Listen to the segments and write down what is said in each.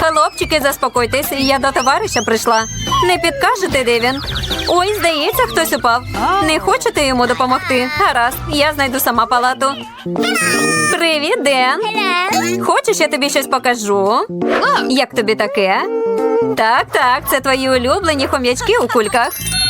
Хлопчики, заспокойтесь, я до товариша прийшла. Не підкажете, де він? Ой, здається, хтось упав. Не хочете йому допомогти? Гаразд, я знайду сама палату. Привіт, Ден. Хочеш, я тобі щось покажу? Як тобі таке? Так, так, це твої улюблені хом'ячки у кульках.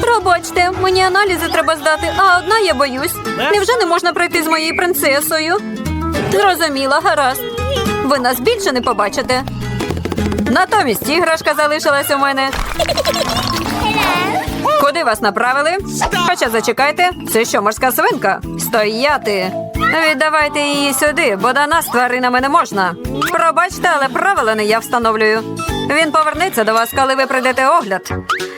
Пробачте, мені аналізи треба здати, а одна я боюсь. Невже не можна пройти з моєю принцесою? Зрозуміла, гаразд. Ви нас більше не побачите. Натомість іграшка залишилась у мене. Куди вас направили? Хоча зачекайте, це що, морська свинка? Стояти. Віддавайте її сюди, бо до нас тваринами не можна. Пробачте, але правила не я встановлюю. Він повернеться до вас, коли ви прийдете огляд.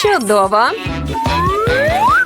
Чудово.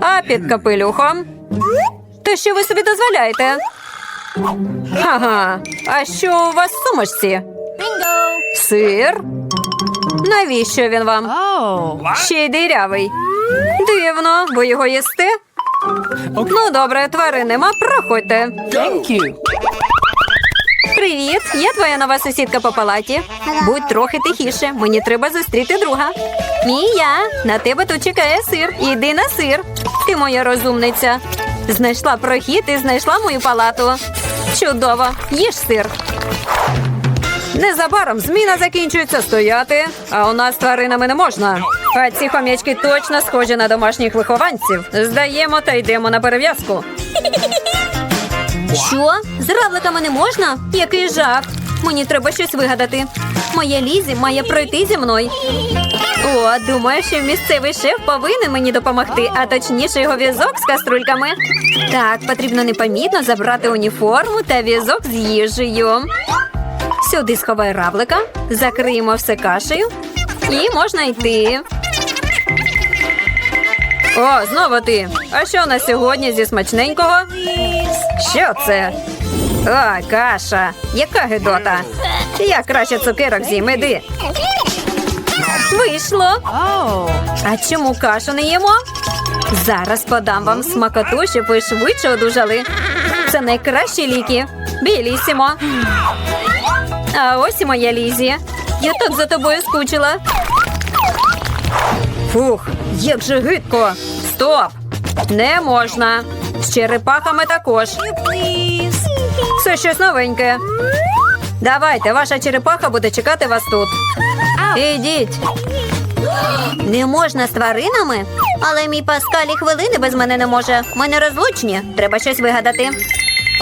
А під капелюхом. То що ви собі дозволяєте? Ага, а що у вас в сумочці? Сир? Навіщо він вам? Ще й дирявий. Дивно, ви його їсте? Ну, добре, тварин нема, проходьте. Thank you. Привіт, я твоя нова сусідка по палаті. Будь трохи тихіше, мені треба зустріти друга. Мія, на тебе тут чекає сир. Іди на сир. Ти моя розумниця. Знайшла прохід і знайшла мою палату. Чудово, їж сир. Незабаром зміна закінчується стояти, а у нас тваринами не можна. А ці хом'ячки точно схожі на домашніх вихованців. Здаємо та йдемо на перев'язку. Що? З равликами не можна? Який жах. Мені треба щось вигадати. Моя Лізі має пройти зі мною. О, думаю, що місцевий шеф повинен мені допомогти, а точніше його візок з каструльками. Так, потрібно непомітно забрати уніформу та візок з їжею. Сюди сховай равлика, закриємо все кашею і можна йти. О, знову ти. А що на сьогодні зі смачненького? Що це? О, каша. Яка гидота. Я краще цукерок з'їм, іди. Вийшло. А чому кашу не їмо? Зараз подам вам смакоту, щоб ви швидше одужали. Це найкращі ліки. Білісімо. А ось і моя Лізі. Я так за тобою скучила. Фух, як же гидко. Стоп! Не можна. З черепахами також. Це щось новеньке. Давайте, ваша черепаха буде чекати вас тут. Ідіть. Не можна з тваринами? Але мій Паскаль і хвилини без мене не може. Ми не розлучні. Треба щось вигадати.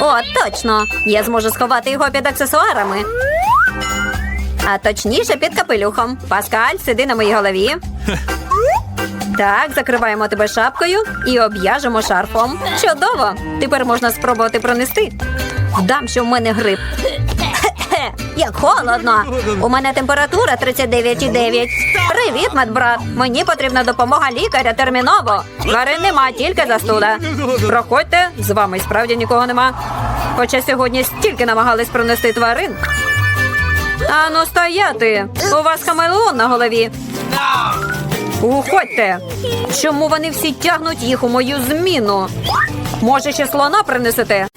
О, точно! Я зможу сховати його під аксесуарами. А точніше під капелюхом. Паскаль, сиди на моїй голові. Так, закриваємо тебе шапкою і об'яжемо шарфом. Чудово! Тепер можна спробувати пронести. Дам, що в мене грип. Як холодно. У мене температура 39,9. Привіт, медбрат. Мені потрібна допомога лікаря терміново. Тварин нема, тільки застуда. Проходьте, з вами справді нікого нема. Хоча сьогодні стільки намагались пронести тварин. Ану, стояти! У вас хамелеон на голові. Уходьте! Чому вони всі тягнуть їх у мою зміну? Може, ще слона принесете?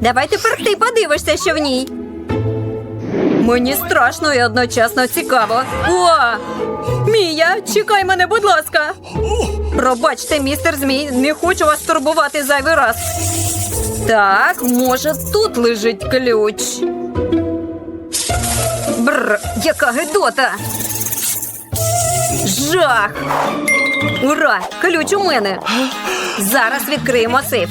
Давай тепер ти подивишся, що в ній. Мені страшно і одночасно цікаво. О! Мія, чекай мене, будь ласка. Пробачте, містер Змій, не хочу вас турбувати зайвий раз. Так, може, тут лежить ключ. Бр, яка гидота. Жах! Ура! Ключ у мене. Зараз відкриємо сейф.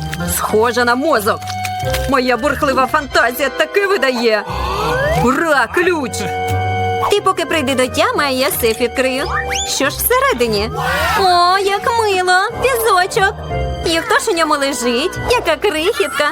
Схоже на мозок. Моя бурхлива фантазія таки видає. Ура, ключ! Ти поки прийди до тями, а я сейф відкрию. Що ж всередині? О, як мило! Візочок. І хто ж у ньому лежить? Яка крихітка.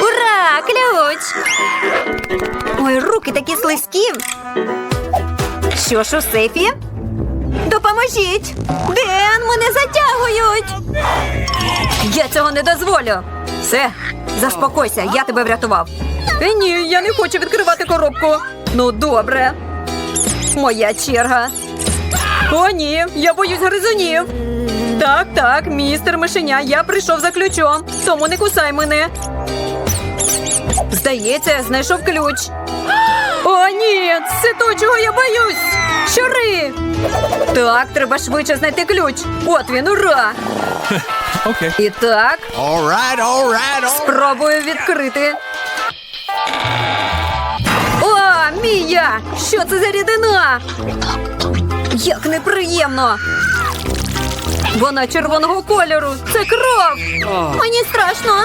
Ура! Ключ! Ой, руки такі слизькі. Що ж у сейфі? Допоможіть! Ден, мене затягують! Я цього не дозволю. Все, заспокойся, я тебе врятував. Е, ні, я не хочу відкривати коробку. Ну, добре. Моя черга. О, ні, я боюсь гризунів. Так, так, містер Мишеня, я прийшов за ключом, тому не кусай мене. Здається, я знайшов ключ. О, ні, це то, чого я боюсь. Щури! Так, треба швидше знайти ключ. От він, ура! Okay. І так, All right, all right, all спробую відкрити. О, Мія! Що це за рідина? Як неприємно! Вона червоного кольору. Це кров! Мені страшно.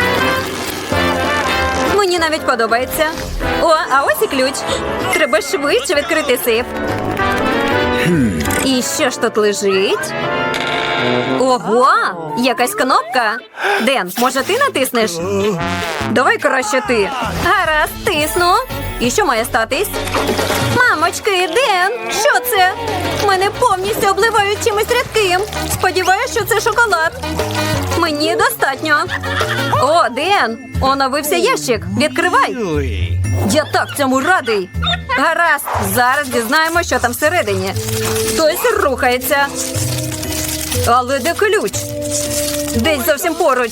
Мені навіть подобається. О, а ось і ключ. Треба швидше відкрити сейф. І що ж тут лежить? Ого, якась кнопка. Ден, може ти натиснеш? Давай краще ти. Гаразд, тисну. І що має статись? Мамочки, Ден, що це? Мене повністю обливають чимось рідким. Сподіваюсь, що це шоколад. Мені достатньо. О, Ден, оновився ящик. Відкривай. Я так цьому радий. Гаразд, зараз дізнаємо, що там всередині. Хтось рухається. Але де ключ? Десь зовсім поруч.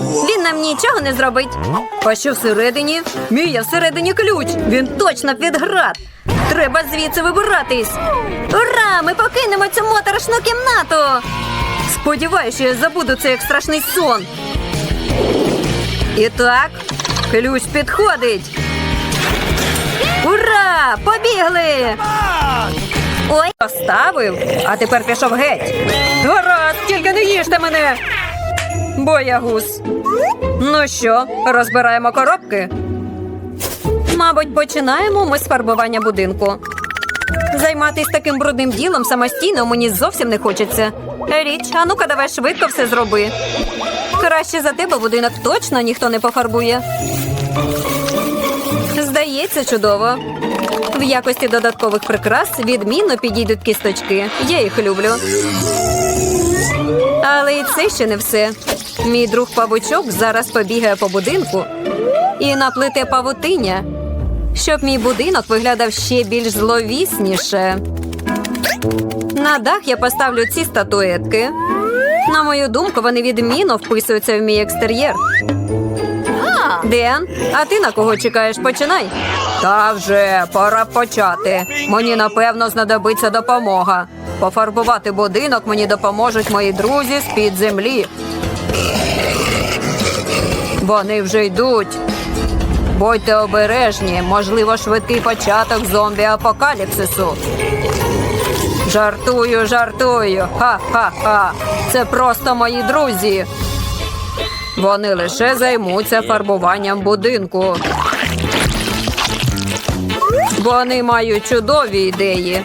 Він нам нічого не зробить. А що всередині? Мія всередині ключ. Він точно під град. Треба звідси вибиратись. Ура! Ми покинемо цю моторошну кімнату. Сподіваюся, що я забуду це як страшний сон. І так, ключ підходить. Ура! Побігли! Ой, поставив, а тепер пішов геть. Гаразд, тільки не їжте мене. Боягуз. Ну що, розбираємо коробки? Мабуть, починаємо ми з фарбування будинку. Займатись таким брудним ділом самостійно мені зовсім не хочеться. Річ, а ну-ка давай швидко все зроби. Краще за тебе будинок точно ніхто не пофарбує. Здається, чудово. В якості додаткових прикрас відмінно підійдуть кісточки. Я їх люблю. Але і це ще не все. Мій друг павучок зараз побігає по будинку і наплете павутиння, щоб мій будинок виглядав ще більш зловісніше. На дах я поставлю ці статуетки. На мою думку, вони відмінно вписуються в мій екстер'єр. Ден, а ти на кого чекаєш? Починай. Та вже пора почати. Мені напевно знадобиться допомога. Пофарбувати будинок мені допоможуть мої друзі з під землі. Вони вже йдуть. Будьте обережні, можливо, швидкий початок зомбі-апокаліпсису. Жартую, жартую. Ха-ха-ха. Це просто мої друзі. Вони лише займуться фарбуванням будинку. Вони мають чудові ідеї.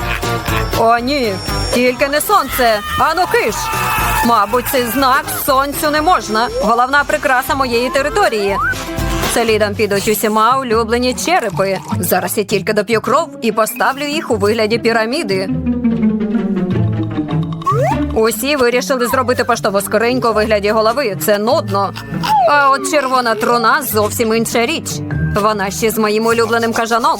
О, ні, тільки не сонце. Ану киш. Мабуть, цей знак сонцю не можна. Головна прикраса моєї території. Слідом підуть усіма улюблені черепи. Зараз я тільки доп'ю кров і поставлю їх у вигляді піраміди. Усі вирішили зробити поштову скриньку у вигляді голови. Це нудно. А от червона труна зовсім інша річ. Вона ще з моїм улюбленим кажаном.